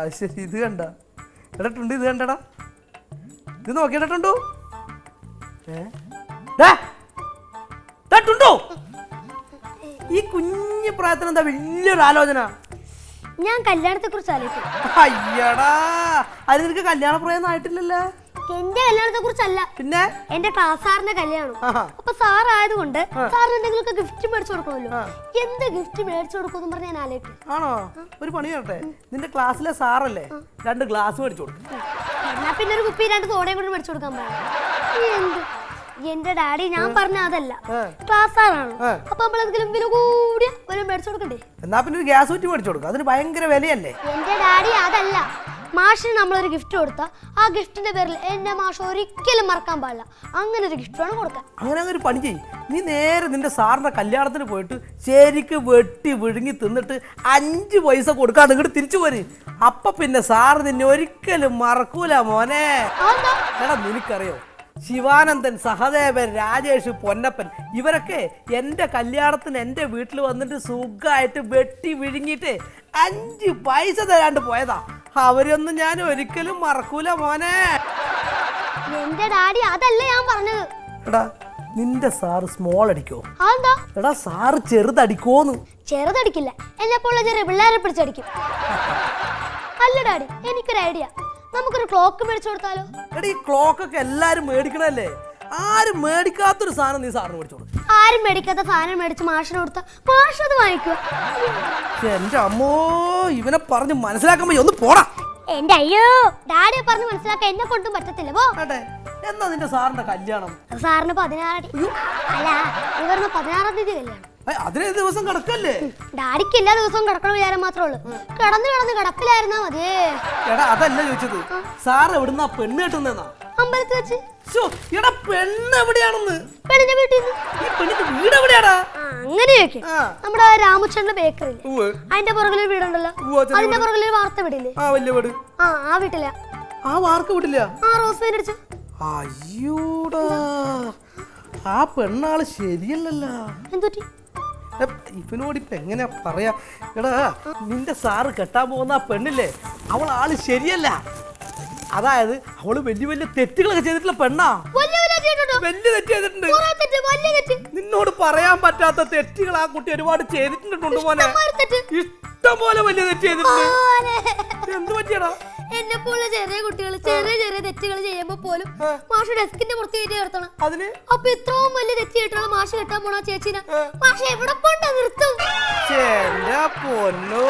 അത് ശരി ഇത് കണ്ട. എടട്ടുണ്ട് ഇത് കണ്ടടാ. ഇത് നോക്കിയിടട്ടുണ്ടോ ഏട്ടുണ്ടോ. ഈ കുഞ്ഞു പ്രായത്തിന് എന്താ വലിയൊരു ആലോചന? ഞാൻ കല്യാണത്തെ കുറിച്ച് ആലോചിക്കും. അയ്യടാ അത് നിനക്ക് കല്യാണ പ്രായം ആയിട്ടില്ലല്ലോ? എന്റെ കല്യാണത്തെ കുറിച്ചല്ല. പിന്നെ? എന്റെ ക്ലാസ് സാറിന്റെ കല്യാണം. അപ്പൊ സാർ ആയതുകൊണ്ട് സാറിന് എന്തെങ്കിലുമൊക്കെ ഗിഫ്റ്റ് മേടിച്ചു കൊടുക്കണമല്ലോ എന്ത് ഗിഫ്റ്റ് മേടിച്ചു കൊടുക്കും പറഞ്ഞ് ഞാൻ ആലോചിക്കും ആണോ? ഒരു പണി ചെയ്യട്ടെ. നിന്റെ ക്ലാസ്സിലെ സാറല്ലേ? രണ്ട് ഗ്ലാസ് മേടിച്ചു കൊടുക്കും. എന്നാ പിന്നെ ഒരു കുപ്പി രണ്ട് തോടയും കൊണ്ട് മേടിച്ചു കൊടുക്കാൻ പറയാം എന്റെ ഡാഡി ഞാൻ പറഞ്ഞ അതല്ല. ക്ലാസ് സാറാണ്. അപ്പൊ നമ്മളെന്തെങ്കിലും വില കൂടിയ ഒരു മേടിച്ചു കൊടുക്കണ്ടേ? എന്നാ പിന്നെ ഒരു ഗ്യാസ് കുറ്റി മേടിച്ചു കൊടുക്കും. അതിന് ഭയങ്കര വിലയല്ലേ? എന്റെ ഡാഡി അതല്ല. മാഷിന് നമ്മളൊരു ഗിഫ്റ്റ് കൊടുത്ത ആ ഗിഫ്റ്റിന്റെ പേരിൽ എന്റെ മാഷ് ഒരിക്കലും മറക്കാൻ പാടില്ല. അങ്ങനെ ഒരു ഗിഫ്റ്റ് വേണം കൊടുക്കാൻ. അങ്ങനെ അങ്ങനെ ഒരു പണി ചെയ്യും. നീ നേരെ നിന്റെ സാറിന്റെ കല്യാണത്തിന് പോയിട്ട് ശരിക്ക് വെട്ടി വിഴുങ്ങി തിന്നിട്ട് അഞ്ച് പൈസ കൊടുക്കാൻ ഇങ്ങോട്ട് തിരിച്ചു പോര്. അപ്പൊ പിന്നെ സാറ് നിന്നെ ഒരിക്കലും മറക്കൂല മോനെ. എടാ നിനക്കറിയോ? ശിവാനന്ദൻ സഹദേവൻ രാജേഷ് പൊന്നപ്പൻ ഇവരൊക്കെ എന്റെ കല്യാണത്തിന് എന്റെ വീട്ടിൽ വന്നിട്ട് സുഖമായിട്ട് വെട്ടി വിഴുങ്ങിയിട്ട് അഞ്ച് പൈസ തരാണ്ട് പോയതാ. അവരൊന്നും ഞാൻ ഒരിക്കലും മറക്കൂല മോനെ. എന്റെ ഡാഡി അതല്ല ഞാൻ പറഞ്ഞത്. എടാ നിന്റെ സാറ് സ്മോൾ അടിക്കോ? അതെന്താ? എടാ സാറ് ചെറുതടിക്കോന്ന്. ചെറുതടിക്കില്ല. എന്നെ പോലുള്ള ചെറിയ പിള്ളേരെ പിടിച്ചടിക്കും. അല്ല ഡാഡി എനിക്കൊരു ഐഡിയ നമുക്കൊരു ക്ലോക്ക് മേടിച്ചു കൊടുത്താലോ? എടാ ഈ ക്ലോക്ക് ഒക്കെ എല്ലാരും മേടിക്കണല്ലേ? ആരും മേടിക്കാത്തൊരു സാധനം നീ സാറിന് മേടിച്ചു ആരും മേടിക്കാത്ത സാധനം മേടിച്ച് മാഷിന് കൊടുത്ത മാഷ് അത് വാങ്ങിക്കുക എന്റെ അമ്മോ ഇവനെ പറഞ്ഞ് മനസ്സിലാക്കുമ്പോ ഒന്ന് പോടാ. എന്റെ അയ്യോ ഡാഡിയെ പറഞ്ഞ് മനസ്സിലാക്കാൻ എന്നെ കൊണ്ടും പറ്റത്തില്ല. പോ. ഏട്ടെ എന്നാ നിന്റെ സാറിന്റെ കല്യാണം? സാറിന് പതിനാറാം അല്ല ഇവരുടെ പതിനാറാം തീയതി കല്യാണം. ഏയ്, അതിനേ ദിവസം കിടക്കല്ലേ? ഡാഡിക്ക് എല്ലാ ദിവസവും കിടക്കണം വിചാരം മാത്രമേ ഉള്ളൂ. കിടന്ന് കിടന്ന് കിടപ്പിലായിരുന്നാ മതി എടാ അതല്ല ചോദിച്ചത്. സാർ എവിടുന്നാ പെണ്ണ് കെട്ടുന്നെന്നാ? അമ്പലത്തിൽ വെച്ച്. എടാ പെണ്ണ് എവിടെയാണെന്ന്? പെണ്ണിന്റെ വീട്ടിൽ ഈ പെണ്ണിന്റെ വീട് എവിടെയാടാ? ആ, അങ്ങനെ ചോദിക്കും ആ. നമ്മുടെ രാമചന്ദ്രന്റെ ബേക്കറി. അതിന്റെ പുറകിലൊരു വീടുണ്ടല്ലോ. അതിന്റെ പുറകിൽ വാർത്ത വീടില്ലേ? ആ വലിയ വീട്. ആ ആ വീട്ടില. ആ വാർക്ക വീടില്ല ആ റോസ് പെയിന്റ് അടിച്ചു. അയ്യോടാ. ആ പെണ്ണാൾ ശരിയല്ലല്ലോ. എന്തുറ്റി ഇവനോട് ഇപ്പൊ എങ്ങനെയാ പറയാ? എടാ നിന്റെ സാറ് കെട്ടാൻ പോകുന്ന ആ പെണ്ണില്ലേ? അവൾ ആൾ ശരിയല്ല. അതായത് അവൾ വലിയ വലിയ തെറ്റുകളൊക്കെ ചെയ്തിട്ടുള്ള പെണ്ണാ. വലിയ തെറ്റ് ചെയ്തിട്ടുണ്ട്. നിന്നോട് പറയാൻ പറ്റാത്ത തെറ്റുകൾ ആ കുട്ടി ഒരുപാട് ചെയ്തിട്ടുണ്ട് മോനെ. ഇഷ്ടം പോലെ വലിയ തെറ്റ് ചെയ്തിട്ടുണ്ട്. എന്ത് പറ്റിയടാ? എന്നെ പോലെ ചെറിയ കുട്ടികൾ ചെറിയ ചെറിയ തെറ്റുകൾ ചെയ്യുമ്പോ പോലും മാഷ് ഡെസ്കിന്റെ പുറത്ത് കയറ്റി നിർത്തണം. അതിന്? അപ്പൊ ഇത്രയും വലിയ തെറ്റ് ചെയ്തിട്ടുള്ള മാഷ് കെട്ടാൻ പോണ ചേച്ചിനെ മാഷ് എവിടെ കൊണ്ടാ നിർത്തും? പൊന്നോ.